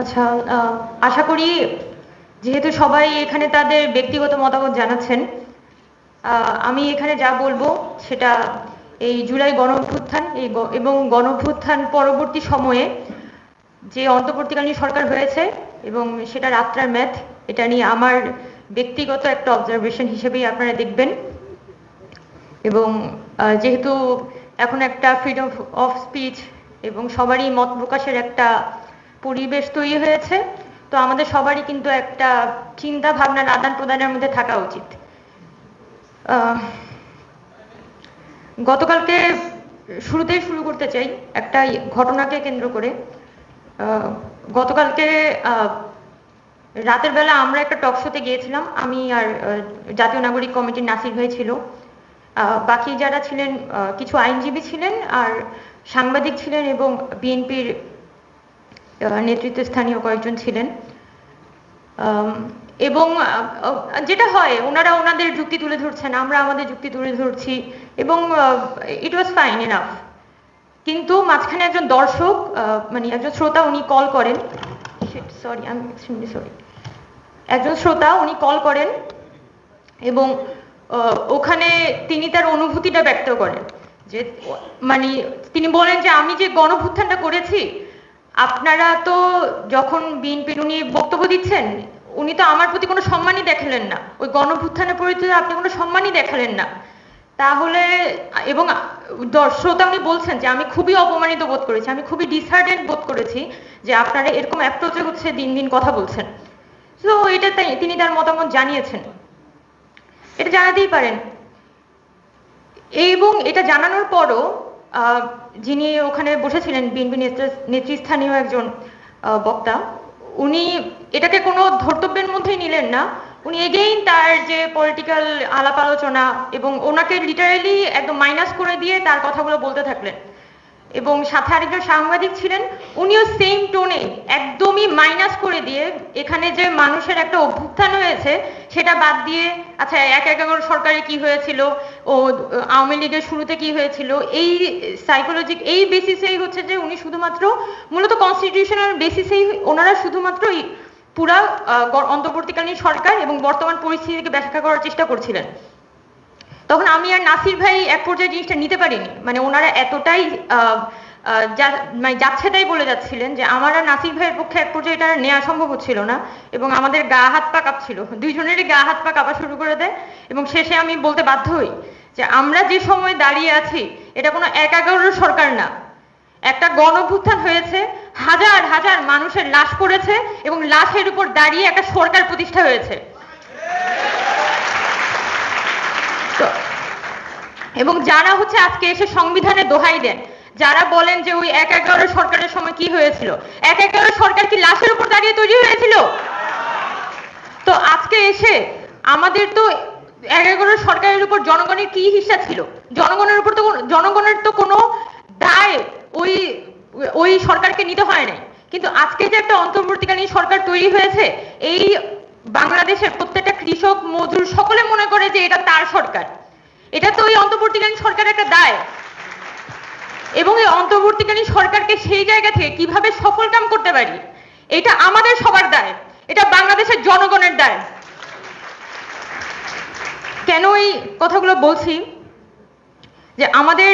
আচ্ছা আশা করি যেহেতু সবাই এখানে তাদের ব্যক্তিগত মতামত জানাচ্ছেন আমি এখানে যা বলব সেটা এই জুলাই গণ অভ্যুত্থান এই এবং গণ অভ্যুত্থান পরবর্তী সময়ে যে অন্তর্বর্তীকালীন সরকার হয়েছে এবং সেটা রাত্রার ম্যাথ, এটা নিয়ে আমার ব্যক্তিগত একটা অবজারভেশন হিসেবেই আপনারা দেখবেন। এবং যেহেতু এখন একটা ফ্রিডম অফ স্পিচ এবং সবারই মত প্রকাশের একটা পরিবেশ তৈরি হয়েছে, তো আমাদের সবারই কিন্তু একটা চিন্তা ভাবনার আদান প্রদানের মধ্যে থাকা উচিত। গতকালকে শুরুতেই শুরু করতে চাই একটা ঘটনাকে কেন্দ্র করে। গতকালকে রাতের বেলা আমরা একটা টক শোতে গিয়েছিলাম, আমি আর জাতীয় নাগরিক কমিটির নাসির ভাই ছিল। বাকি যারা ছিলেন কিছু আইনজীবী ছিলেন আর সাংবাদিক ছিলেন এবং বিএনপির নেতৃত্বস্থানীয় কয়েকজন ছিলেন। এবং যেটা হয়, ওনারা ওনাদের যুক্তি তুলে ধরছেন আমরা আমাদের যুক্তি তুলে ধরছি, এবং ইট ওয়াজ ফাইন এনাফ কিন্তু মাঝখানে একজন দর্শক মানে একজন শ্রোতা উনি কল করেন। সরি আমি সরি একজন শ্রোতা উনি কল করেন, এবং ওখানে তিনি তার অনুভূতিটা ব্যক্ত করেন। যে মানে তিনি বলেন যে, আমি যে গণভুত্থানটা করেছি আপনারা তো যখন বিএনপির উনি বক্তব্য দিচ্ছেন, উনি তো আমার প্রতি কোনো সম্মানই দেখালেন না। ওই গণভুত্থানের প্রতি তো আপনি কোনো সম্মানই দেখালেন না। তাহলে, এবং দর্শকতা উনি বলছেন যে, আমি খুবই অপমানিত বোধ করেছি, আমি খুবই ডিসহার্টেড বোধ করেছি যে আপনারা এরকম অ্যাপ্রোচে হচ্ছে দিন দিন কথা বলছেন। তো এটা তাই- তিনি তার মতামত জানিয়েছেন। এটা জানাতেই পারেন। এবং এটা জানানোর পরও যিনি ওখানে বসেছিলেন, বিএনপি নেতৃস্থানীয় একজন বক্তা, উনি এটাকে কোনো ধর্তব্যের মধ্যেই নিলেন না। উনি এগেইন তার যে পলিটিক্যাল আলাপ আলোচনা এবং ওনাকে লিটারেলি একদম মাইনাস করে দিয়ে তার কথাগুলো বলতে থাকলেন। এবং সাথে আরেকজন সাংবাদিক ছিলেন, উনিও সেম টোনে একদমই মাইনাস করে দিয়ে এখানে যে মানুষের একটা অভ্যুত্থান হয়েছে, সেটা বাদ দিয়ে আচ্ছা এক এগারো সরকারে কি হয়েছিল, ও, আওয়ামী লীগের শুরুতে কি হয়েছিল, এই সাইকোলজিক এই বেসিসেই হচ্ছে যে উনি শুধুমাত্র, মূলত কনস্টিটিউশনাল বেসিসেই ওনারা শুধুমাত্র পুরা অন্তর্বর্তীকালীন সরকার এবং বর্তমান পরিস্থিতিকে ব্যাখ্যা করার চেষ্টা করছিলেন। তখন আমি আর নাসির ভাই এক পর্যায়ে জিনিসটা নিতে পারিনি। মানে ওনারা এতটাই মানে যাচ্ছে তাই বলে যাচ্ছিলেন যে আমার আর নাসির ভাইয়ের পক্ষে এক পর্যায়ে এটা নেওয়া সম্ভব হচ্ছিল না এবং আমাদের গা হাত পা কাঁপছিল। দুইজনেরই গা হাত পা কাঁপা শুরু করে দেয় এবং শেষে আমি বলতে বাধ্য হই যে আমরা যে সময় দাঁড়িয়ে আছি, এটা কোনো এক এগারোর সরকার না। একটা গণভুত্থান হয়েছে, হাজার হাজার মানুষের লাশ পড়েছে এবং লাশের উপর দাঁড়িয়ে একটা সরকার প্রতিষ্ঠা হয়েছে। এবং যারা হচ্ছে আজকে এসে সংবিধানে দোহাই দেন, যারা বলেন যে ওই এক এগারো সরকারের সময় কি হয়েছিল? এক এগারো সরকার কি লাশের উপর দাঁড়িয়ে তৈরি হয়েছিল? তো আজকে এসে আমাদের তো এক এগারো সরকারের উপর জনগণের কি হিসা ছিল? জনগণের উপর তো জনগণের তো কোনো দায় ওই ওই সরকারকে নিতে হয় নাই। কিন্তু আজকে যে একটা অন্তর্বর্তীকালীন সরকার তৈরি হয়েছে, এই বাংলাদেশের প্রত্যেকটা কৃষক, মজুর সকলে মনে করে যে এটা তার সরকার। এটা তো ওই অন্তর্বর্তীকালীন সরকারের একটা দায়। এবং এই অন্তর্বর্তীকালীন সরকারকে সেই জায়গা থেকে কীভাবে সফল কাম করতে পারি, এটা আমাদের সবার দায়। এটা বাংলাদেশের জনগণের দায়। কেন এই কথাগুলো বলছি? যে আমাদের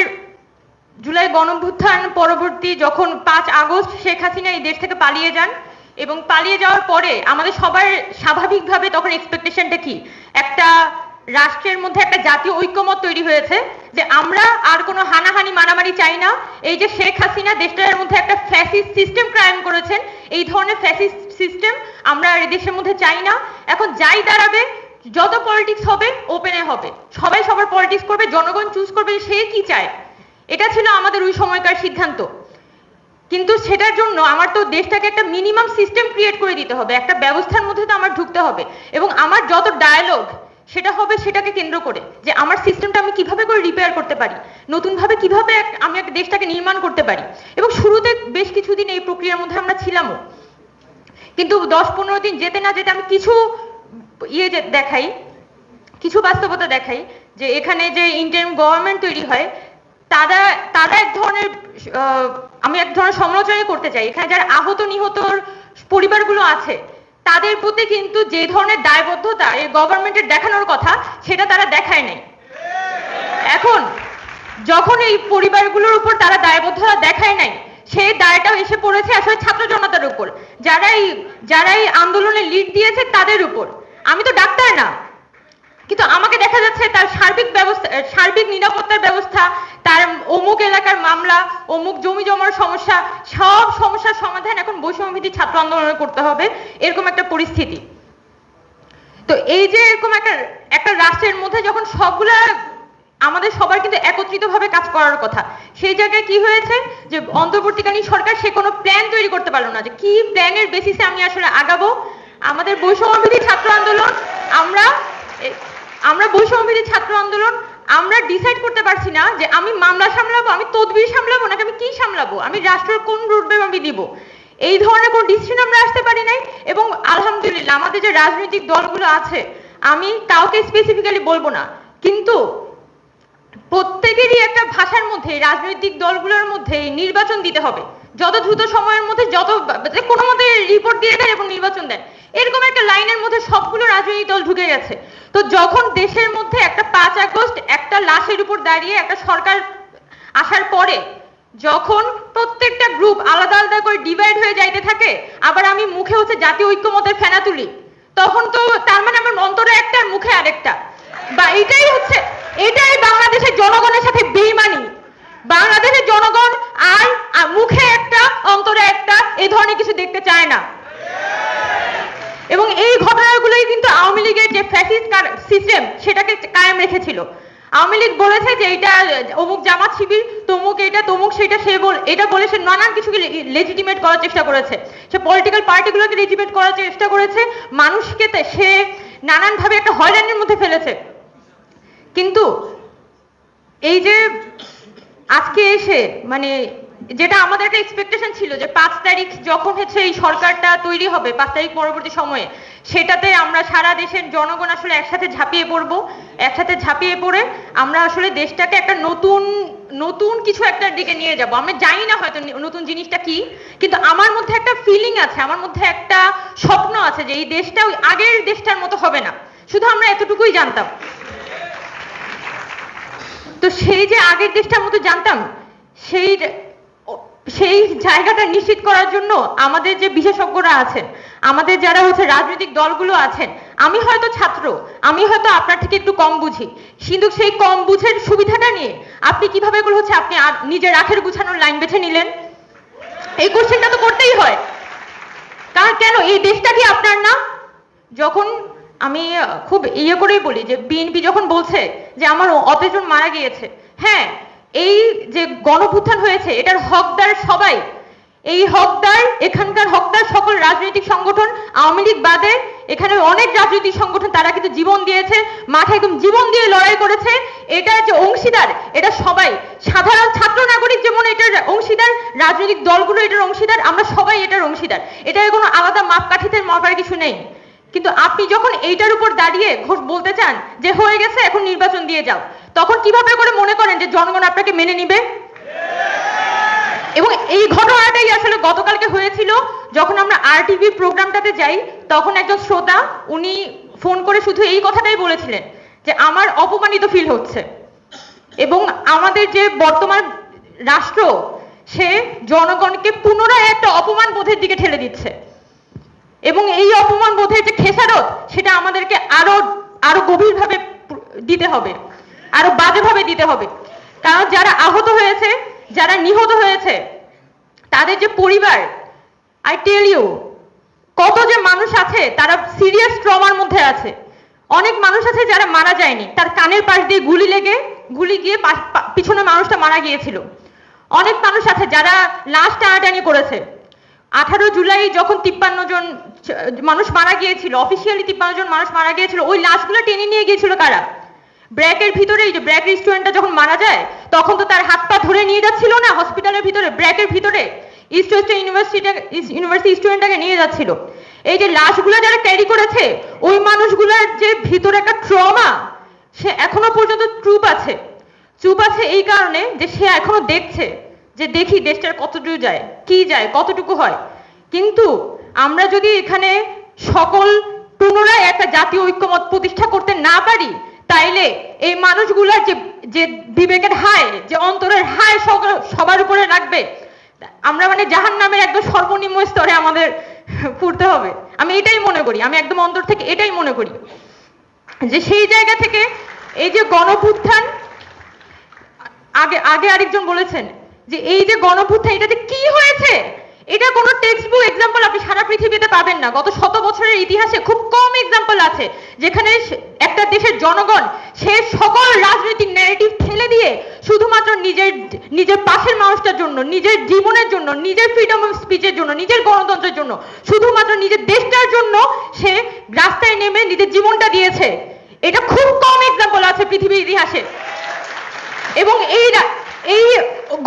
জুলাই গণভ্যুত্থান পরবর্তী যখন পাঁচ আগস্ট শেখ হাসিনা এই দেশ থেকে পালিয়ে যান, এবং পালিয়ে যাওয়ার পরে আমাদের সবার স্বাভাবিকভাবে তখন এক্সপেকটেশনটা কি? একটা রাষ্ট্রের মধ্যে একটা জাতীয় ঐক্যমত তৈরি হয়েছে যে আমরা আর কোনো হানাহানি মারামারি চাই না। এই যে শেখ হাসিনা দেশটার মধ্যে একটা ফ্যাসিস্ট সিস্টেম ক্রাইম করেছেন, এই ধরনের ফ্যাসিস্ট সিস্টেম আমরা আর দেশের মধ্যে চাই না। এখন যাই দাঁড়াবে, যত পলিটিক্স হবে ওপেনে হবে। সবাই সবার পলিটিক্স করবে, জনগণ চুজ করবে সে কি চায়। এটা ছিল আমাদের ওই সময়কার সিদ্ধান্ত। কিন্তু সেটার জন্য আমার তো দেশটাকে একটা মিনিমাম সিস্টেম ক্রিয়েট করে দিতে হবে। একটা ব্যবস্থার মধ্যে তো আমার ঢুকতে হবে। এবং আমার যত ডায়ালগ সেটা হবে সেটাকে কেন্দ্র করে যে আমার সিস্টেমটা আমি কীভাবে করে রিপেয়ার করতে পারি, নতুনভাবে কীভাবে আমি একটা দেশটাকে নির্মাণ করতে পারি। এবং শুরুতে বেশ কিছুদিন এই প্রক্রিয়ার মধ্যে আমরা ছিলামও। কিন্তু দশ পনেরো দিন যেতে না যেতে আমি কিছু ইয়ে দেখাই, কিছু বাস্তবতা দেখাই যে এখানে যে ইন্টারিম গভর্নমেন্ট তৈরি হয়, তারা তারা এক ধরনের আমি এক ধরনের সমালোচনাই করতে চাই। এখানে যারা আহত নিহতর পরিবারগুলো আছে তাদের প্রতি কিন্তু যে ধরনের দায়বদ্ধতা এই গভর্নমেন্টের দেখানোর কথা, সেটা তারা দেখায় নাই। এখন, যখন এই পরিবারগুলোর উপর তারা দায়বদ্ধতা দেখায় নাই, সেই দায়টাও এসে পড়েছে আসলে ছাত্র জনতার উপর। যারা এই যারা এই আন্দোলনে লিড দিয়েছে তাদের উপর। আমি তো ডাক্তার না। কিন্তু আমাকে দেখা যাচ্ছে তার সার্বিক ব্যবস্থা সার্বিক নিরাপত্তার ব্যবস্থা, তার অমুক এলাকার মামলা, অমুক জমি জমার সমস্যা, সব সমস্যার সমাধান এখন বৈষম্যভিত্তিক ছাত্র আন্দোলনে করতে হবে, এরকম একটা পরিস্থিতি। তো এই যে এরকম একটা একটা রাষ্ট্রের মধ্যে যখন সবগুলা আমাদের সবার কিন্তু একত্রিতভাবে কাজ করার কথা, সেই জায়গায় কি হয়েছে যে অন্তর্বর্তীকালীন সরকার সে কোনো প্ল্যান তৈরি করতে পারল না যে কি প্ল্যানের বেসিসে আমি আসলে আগাবো। আমাদের বৈষম্যবিধি ছাত্র আন্দোলন, আমরা আমরা বৈষম্যবিধি ছাত্র আন্দোলন, আমরা ডিসাইড করতে পারছি না যে আমি মামলা সামলাবো, আমি তদবির সামলাবো, নাকি আমি কি সামলাবো? আমি রাষ্ট্রের কোন রুটম্যাপ আমি দিব এই ধরনের কোন ডিসিশন আমরা আসতে পারি নাই এবং আলহামদুলিল্লাহ আমাদের যে রাজনৈতিক দলগুলো আছে, আমি কাউকে স্পেসিফিক্যালি বলব না। কিন্তু প্রত্যেকেরই একটা ভাষার মধ্যে, রাজনৈতিক দলগুলোর মধ্যে নির্বাচন দিতে হবে। যত দ্রুত সময়ের মধ্যে, যত যে কোনো মতে রিপোর্ট দিয়ে দেয় এবং নির্বাচন দেয়। এরকম একটা লাইনের মধ্যে সবগুলো রাজনৈতিক দল ঢুকে গেছে। তো যখন দেশের মধ্যে একটা পাঁচ আগস্ট, একটা লাশের উপর দাঁড়িয়ে একটা সরকার আসার পরে, যখন প্রত্যেকটা গ্রুপ আলাদা আলাদা করে ডিভাইড হয়ে যাইতে থাকে, আবার আমি মুখে হচ্ছে জাতীয় ঐক্যমতের ফেনা তুলি, তখন তো তার মানে আমার অন্তরে একটা মুখে আরেকটা। বা এটাই হচ্ছে, এটাই বাংলাদেশের জনগণের সাথে বেইমানি। বাংলাদেশের জনগণ আর মুখে একটা, অন্তরে একটা এই ধরনের কিছু দেখতে চায় না। এবং এই ঘটনাগুলোই কিন্তু আওয়ামী লীগের যে ফ্যাসিস্ট সিস্টেম, সেটাকে কায়েম রেখেছিল। আওয়ামী লীগ বলেছে যে এটা অমুক জামাত শিবির, তমুক এটা, তমুক সেটা, সে বল, এটা বলে সে নানান কিছুকে লেজিটিমেট করার চেষ্টা করেছে। সে পলিটিক্যাল পার্টিগুলোকে লেজিটিমেট করার চেষ্টা করেছে। মানুষকে সে নানানভাবে একটা হয়রানির মধ্যে ফেলেছে। কিন্তু এই যে আজকে এসে মানে যেটা আমাদের একটা এক্সপেকটেশন ছিল যে পাঁচ তারিখ যখন হচ্ছে এই সরকারটা তৈরি হবে, পাঁচ তারিখ পরবর্তী সময়ে, সেটাতে আমরা সারা দেশের জনগণ আসলে একসাথে ঝাঁপিয়ে পড়ব, একসাথে ঝাঁপিয়ে পড়ে আমরা আসলে দেশটাকে একটা নতুন নতুন কিছু একটার দিকে নিয়ে যাব। আমি জানি না হয়তো নতুন জিনিসটা কি, কিন্তু আমার মধ্যে একটা ফিলিং আছে, আমার মধ্যে একটা স্বপ্ন আছে যে এই দেশটা ওই আগের দেশটার মতো হবে না। শুধু আমরা এতটুকুই জানতাম। তো সেই যে আগের দেশটার মতো জানতাম, সেই সেই জায়গাটা নিশ্চিত করার জন্য আমাদের যে বিশেষজ্ঞরা আছেন, আমাদের যারা হচ্ছে রাজনৈতিক দলগুলো আছেন, আমি হয়তো ছাত্র, আমি হয়তো আপনার থেকে একটু কম বুঝি। কিন্তু সেই কম বুঝের সুবিধাটা নিয়ে আপনি কীভাবে এগুলো হচ্ছে আপনি নিজের আখের গুছানোর লাইন বেছে নিলেন? এই কোশ্চেনটা তো করতেই হয়। কারণ কেন? এই দেশটা কি আপনার না? যখন আমি খুব ইয়ে করেই বলি যে বিএনপি যখন বলছে যে আমার অতজন মারা গিয়েছে হ্যাঁ এই যে গণপুত্থান হয়েছে, এটার হকদার সবাই। এই হকদার, এখানকার হকদার সকল রাজনৈতিক সংগঠন, আওয়ামী লীগ বাদে এখানে অনেক রাজনৈতিক সংগঠন, তারা কিন্তু জীবন দিয়েছে, মাঠে একদম জীবন দিয়ে লড়াই করেছে। এটার যে অংশীদার, এটা সবাই। সাধারণ ছাত্র নাগরিক যেমন এটার অংশীদার, রাজনৈতিক দলগুলো এটার অংশীদার, আমরা সবাই এটার অংশীদার। এটা কোনো আলাদা মাপকাঠিতে মাপার কিছু নেই। কিন্তু আপনি যখন এইটার উপর দাঁড়িয়ে ঘোষ বলতে চান যে হয়ে গেছে, এখন নির্বাচন দিয়ে যাও। তখন কীভাবে করে মনে করেন যে জনগণ আপনাকে মেনে নিবে? এবং এই ঘটনাটাই আসলে গতকালকে হয়েছিল, যখন আমরা আরটিভি প্রোগ্রামটাতে যাই, তখন একজন শ্রোতা, উনি ফোন করে শুধু এই কথাটাই বলেছিলেন যে আমার অপমানিত ফিল হচ্ছে। এবং আমাদের যে বর্তমান রাষ্ট্র, সে জনগণকে পুনরায় একটা অপমান বোধের দিকে ঠেলে দিচ্ছে। এবং এই অপমান বোধের যে খেসারত, সেটা আমাদেরকে আরও আরও গভীরভাবে দিতে হবে। আরও বাজেভাবে দিতে হবে। কারণ যারা আহত হয়েছে, যারা নিহত হয়েছে, তাদের যে পরিবার আই টেল ইউ কত যে মানুষ আছে, তারা সিরিয়াস ট্রমার মধ্যে আছে। অনেক মানুষ আছে যারা মারা যায়নি। তার কানের পাশ দিয়ে গুলি লেগে, গুলি গিয়ে পিছনে মানুষটা মারা গিয়েছিল। অনেক মানুষ আছে যারা লাশ টানাটানি করেছে। আঠারো জুলাই যখন তিপ্পান্ন জন, মানুষ মারা গিয়েছিল অফিসিয়ালি তিপ্পান্ন জন মানুষ মারা গিয়েছিল, ওই লাশগুলো টেনে নিয়ে গিয়েছিল কারা? ব্র্যাকের ভিতরে এই যে ব্র্যাক রেস্টুরেন্টটা যখন মারা যায়, তখন তো তার হাত পা ধরে নিয়ে যাচ্ছিল না হসপিটালের ভিতরে ব্র্যাকের ভিতরে। ইস্ট ওয়েস্টার্ন ইউনিভার্সিটি ইউনিভার্সিটি স্টুডেন্টটাকে নিয়ে যাচ্ছিল। এই যে লাশগুলো যারা ক্যারি করেছে, ওই মানুষগুলোর যে ভিতরে একটা ট্রমা সে এখনও পর্যন্ত চুপ আছে। চুপ আছে এই কারণে যে সে এখনও দেখছে যে দেখি দেশটার কতটুকু যায়, কি যায়, কতটুকু হয়। কিন্তু আমরা যদি এখানে সকল পুনরায় একটা জাতীয় ঐক্যমত প্রতিষ্ঠা করতে না পারি তাইলে এই মানুষগুলোর যে যে বিবেকের হায়, যে অন্তরের হায় সবার উপরে রাখবে, আমরা মানে জাহান নামের একদম সর্বনিম্ন স্তরে আমাদের পড়তে হবে। আমি এটাই মনে করি, আমি একদম অন্তর থেকে এটাই মনে করি। যে সেই জায়গা থেকে এই যে গণপুত্থান আগে আগে আরেকজন বলেছেন যে এই যে গণপুত্থান এটা যে কি হয়েছে? এটা কোনো টেক্সট বুক এক্সাম্পল আপনি সারা পৃথিবীতে পাবেন না। গত শত বছরের ইতিহাসে খুব কম এক্সাম্পল আছে, যেখানে একটা দেশের জনগণ সে সকল রাজনৈতিক ন্যারেটিভ ঠেলে দিয়ে শুধুমাত্র নিজের নিজের পাশের মানুষটার জন্য, নিজের জীবনের জন্য, নিজের ফ্রিডম অফ স্পিচের জন্য, নিজের গণতন্ত্রের জন্য, শুধুমাত্র নিজের দেশটার জন্য সে রাস্তায় নেমে নিজের জীবনটা দিয়েছে। এটা খুব কম এক্সাম্পল আছে পৃথিবীর ইতিহাসে। এবং এই এই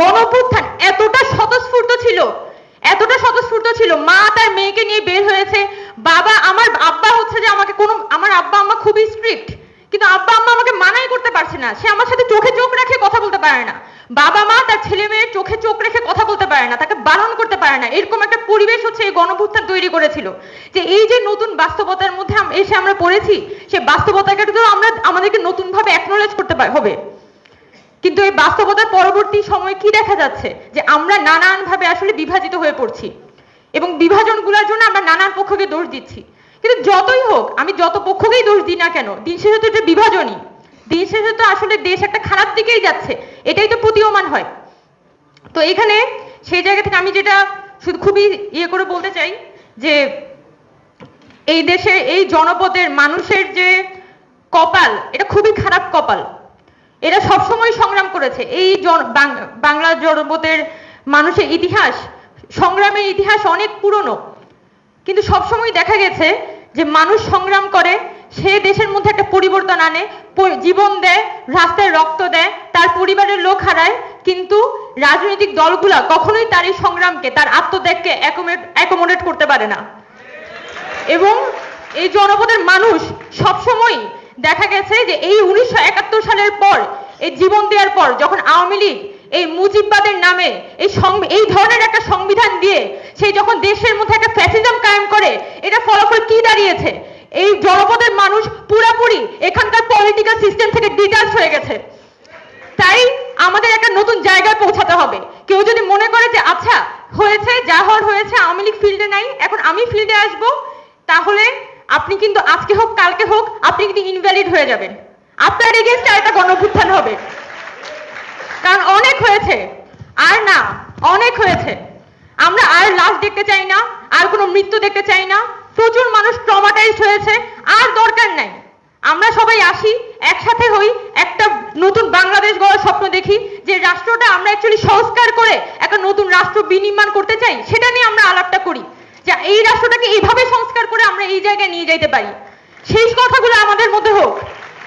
গণপুত্থান এতটা স্বতঃস্ফূর্ত ছিল এতটা স্বতঃস্ফূর্ত ছিল, মা তার মেয়েকে নিয়ে বের হয়েছে। বাবা, আমার আব্বা হচ্ছে যে আমাকে কোনো, আমার আব্বা আম্মা খুবই স্ট্রিক্ট কিন্তু আব্বা আম্মা আমাকে মানাই করতে পারছে না। সে আমার সাথে চোখে চোখ রেখে কথা বলতে পারে না। বাবা মা তার ছেলে মেয়ের চোখে চোখ রেখে কথা বলতে পারে না, তাকে বারণ করতে পারে না। এরকম একটা পরিবেশ হচ্ছে এই গণভুত্থান তৈরি করেছিল, যে এই যে নতুন বাস্তবতার মধ্যে এসে আমরা পড়েছি, সে বাস্তবতাকে তো আমরা, আমাদেরকে নতুনভাবে অ্যাকনোলেজ করতে হবে। কিন্তু এই বাস্তবতার পরবর্তী সময়ে কি দেখা যাচ্ছে? যে আমরা নানানভাবে আসলে বিভাজিত হয়ে পড়ছি। এবং বিভাজনগুলোর জন্য আমরা নানান পক্ষকে দোষ দিচ্ছি। কিন্তু যতই হোক, আমি যত পক্ষকেই দোষ দিই না কেন, দিন শেষে তো এটা বিভাজনই। দিন শেষে তো আসলে দেশ একটা খারাপ দিকেই যাচ্ছে। এটাই তো প্রতীয়মান হয়। তো এখানে সেই জায়গা থেকে আমি যেটা শুধু খুবই ইয়ে করে বলতে চাই, যে এই দেশে এই জনপদের মানুষের যে কপাল, এটা খুবই খারাপ কপাল। এরা সবসময় সংগ্রাম করেছে। এই বাংলা জনপদের মানুষের ইতিহাস, সংগ্রামের ইতিহাস অনেক পুরনো। কিন্তু সবসময় দেখা গেছে যে মানুষ সংগ্রাম করে, সে দেশের মধ্যে একটা পরিবর্তন আনে জীবন দেয়, রাস্তায় রক্ত দেয়, তার পরিবারের লোক হারায়, কিন্তু রাজনৈতিক দলগুলা কখনোই তার এই সংগ্রামকে, তার আত্মত্যাগকে অ্যাকোমোডেট করতে পারে না। এবং এই জনপদের মানুষ সবসময় দেখা গেছে যে এই উনিশশো একাত্তর সালের পর, এই জীবন দেওয়ার পর, যখন আওয়ামী লীগ এই মুজিববাদের নামে এই এই ধরনের একটা সংবিধান দিয়ে সেই যখন দেশের মধ্যে একটা ফ্যাসিজম কায়েম করে, এটা ফলাফল কি দাঁড়িয়েছে? এই জনপদের মানুষ পুরাপুরি এখানকার পলিটিক্যাল সিস্টেম থেকে ডিটাচ হয়ে গেছে। তাই আমাদের একটা নতুন জায়গায় পৌঁছাতে হবে। কেউ যদি মনে করে যে আচ্ছা হয়েছে, যা হওয়ার হয়েছে, আওয়ামী লীগ ফিল্ডে নাই, এখন আমি ফিল্ডে আসব, তাহলে আপনি কিন্তু আজকে হোক, কালকে হোক, আপনি কিন্তু ইনভ্যালিড হয়ে যাবেন। আপনার এগেনস্টে একটা গণভুত্থান হবে। কারণ অনেক হয়েছে। আর না, অনেক হয়েছে। আমরা আর লাশ দেখতে চাই না, আর কোনো মৃত্যু দেখতে চাই না। প্রচুর মানুষ ট্রমাটাইজড হয়েছে, আর দরকার নাই। আমরা সবাই আসি, একসাথে হই, একটা নতুন বাংলাদেশ গড়ার স্বপ্ন দেখি, যে রাষ্ট্রটা আমরা অ্যাকচুয়ালি সংস্কার করে একটা নতুন রাষ্ট্র বিনির্মাণ করতে চাই, সেটা নিয়ে আমরা আলাপটা করি। এই রাষ্ট্রটাকে এইভাবে সংস্কার করে আমরা এই জায়গায় নিয়ে যাইতে পারি। সেই কথাগুলো আমাদের মধ্যে হোক।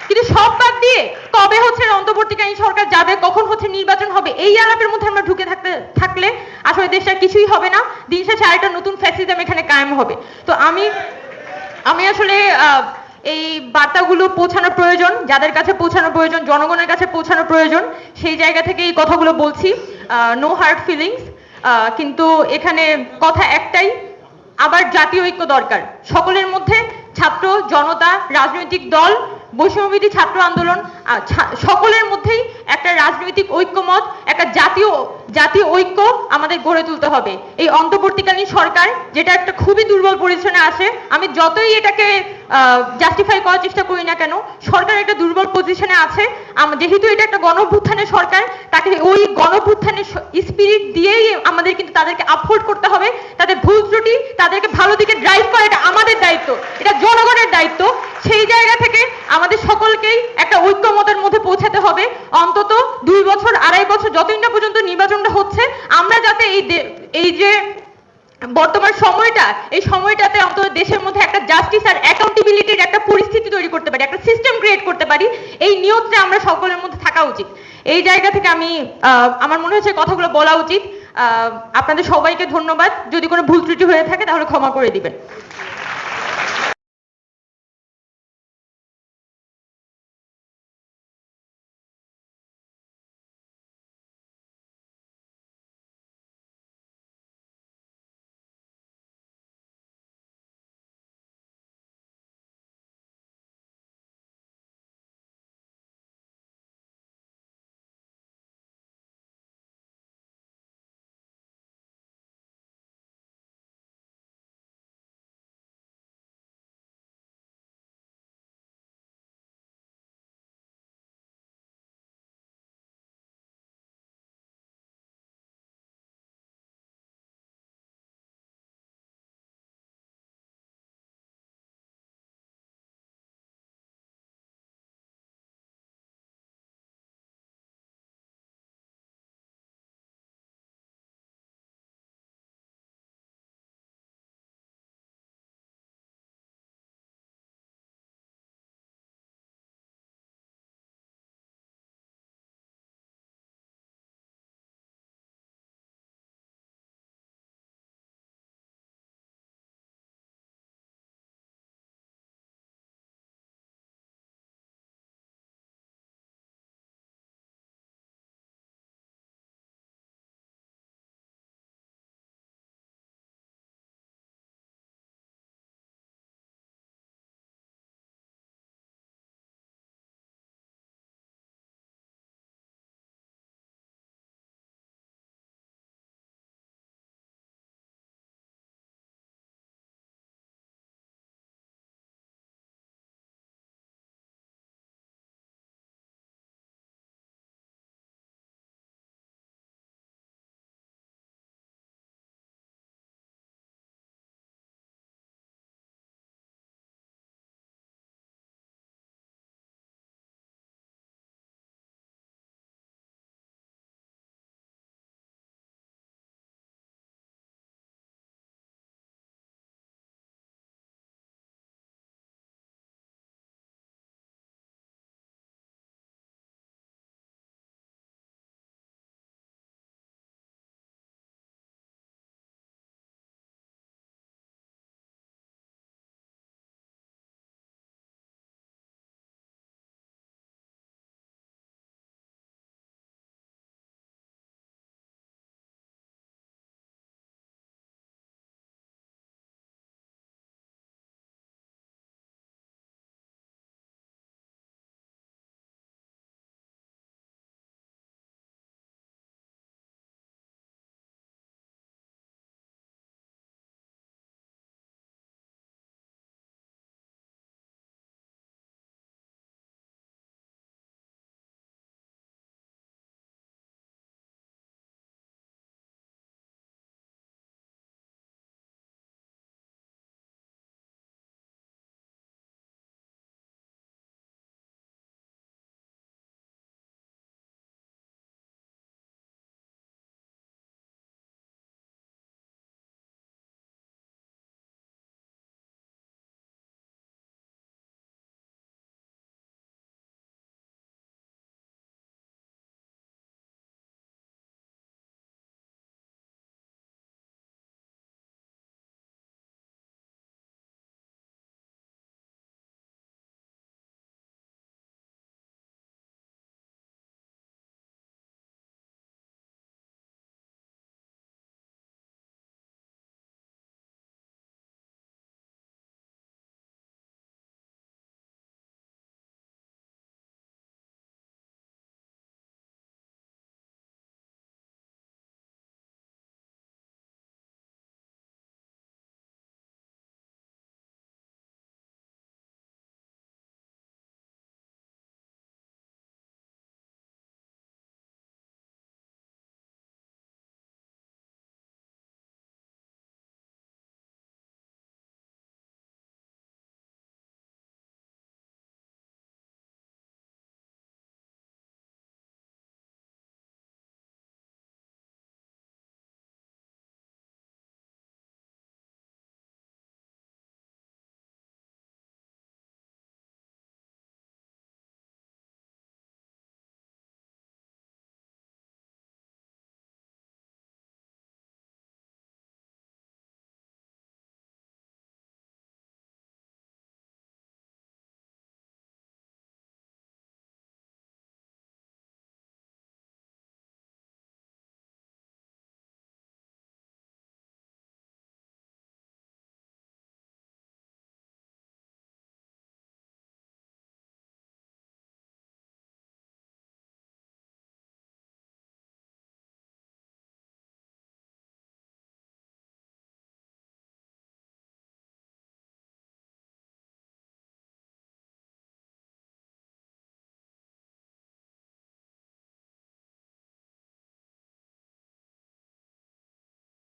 কিন্তু সব বাদ দিয়ে কবে হচ্ছে অন্তর্বর্তীকালীন সরকার যাবে, কখন হচ্ছে নির্বাচন হবে, এই আলাপের মধ্যে আমরা ঢুকে থাকতে, থাকলে আসলে দেশটা কিছুই হবে না। দিন শেষে আরেকটা নতুন ফ্যাসিজম এখানে কায়েম হবে। তো আমি আমি আসলে এই বার্তাগুলো পৌঁছানো প্রয়োজন, যাদের কাছে পৌঁছানো প্রয়োজন, জনগণের কাছে পৌঁছানো প্রয়োজন, সেই জায়গা থেকে এই কথাগুলো বলছি। নো হার্ট ফিলিংস কিন্তু এখানে কথা একটাই আবার জাতীয় ঐক্য দরকার। সকলের মধ্যে ছাত্র জনতা, রাজনৈতিক দল বৈষম্যবিধি ছাত্র আন্দোলন সকলের মধ্যেই একটা রাজনৈতিক ঐক্যমত, একটা জাতীয় জাতীয় ঐক্য আমাদের গড়ে তুলতে হবে। এই অন্তর্বর্তীকালীন সরকার যেটা একটা খুবই দুর্বল পজিশনে আছে, আমি যতই এটাকে জাস্টিফাই করার চেষ্টা করি না কেন, সরকার একটা দুর্বল পজিশনে আছে। যেহেতু এটা একটা গণভ্যুত্থানের সরকার, তাকে ওই গণভ্যুত্থানের স্পিরিট দিয়েই আমাদের কিন্তু তাদেরকে আপহোল্ড করতে হবে। তাদের ভুল ত্রুটি তাদেরকে ভালো দিকে ড্রাইভ করা, এটা আমাদের দায়িত্ব। এটা জনগণের দায়িত্ব। সেই জায়গা থেকে আমাদের সকলকেই একটা ঐক্যমতের মধ্যে পৌঁছাতে হবে। অন্তত দুই বছর, আড়াই বছর যতদিন না পর্যন্ত নির্বাচনটা হচ্ছে, আমরা যাতে এই এই যে বর্তমান সময়টা, এই সময়টাতে অন্তত দেশের মধ্যে একটা জাস্টিস আর অ্যাকাউন্টেবিলিটির একটা পরিস্থিতি তৈরি করতে পারি, একটা সিস্টেম ক্রিয়েট করতে পারি, এই নিয়তটা আমরা সকলের মধ্যে থাকা উচিত। এই জায়গা থেকে আমি আমার মনে হচ্ছে কথাগুলো বলা উচিত। আপনাদের সবাইকে ধন্যবাদ। যদি কোনো ভুল ত্রুটি হয়ে থাকে, তাহলে ক্ষমা করে দিবেন।